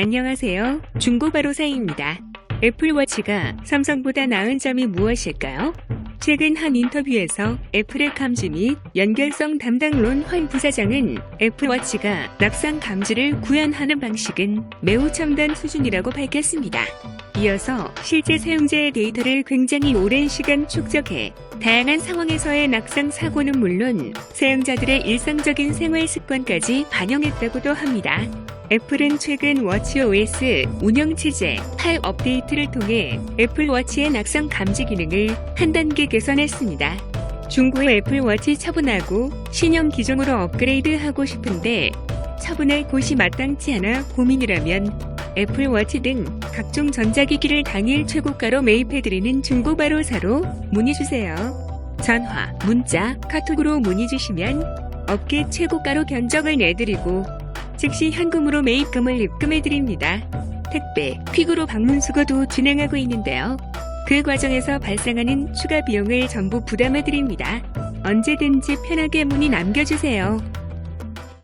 안녕하세요. 중고바로사입니다. 애플워치가 삼성보다 나은 점이 무엇일까요? 최근 한 인터뷰에서 애플의 감지 및 연결성 담당론 황 부사장은 애플워치가 납상 감지를 구현하는 방식은 매우 첨단 수준이라고 밝혔습니다. 이어서 실제 사용자의 데이터를 굉장히 오랜 시간 축적해 다양한 상황에서의 낙상 사고는 물론 사용자들의 일상적인 생활 습관까지 반영했다고도 합니다. 애플은 최근 워치OS 운영 체제 8 업데이트를 통해 애플 워치의 낙상 감지 기능을 한 단계 개선했습니다. 중고의 애플 워치 처분하고 신형 기종으로 업그레이드하고 싶은데 처분할 곳이 마땅치 않아 고민이라면 애플 워치 등 각종 전자기기를 당일 최고가로 매입해드리는 중고바로사로 문의주세요. 전화, 문자, 카톡으로 문의주시면 업계 최고가로 견적을 내드리고 즉시 현금으로 매입금을 입금해드립니다. 택배, 퀵으로 방문 수거도 진행하고 있는데요. 그 과정에서 발생하는 추가 비용을 전부 부담해드립니다. 언제든지 편하게 문의 남겨주세요.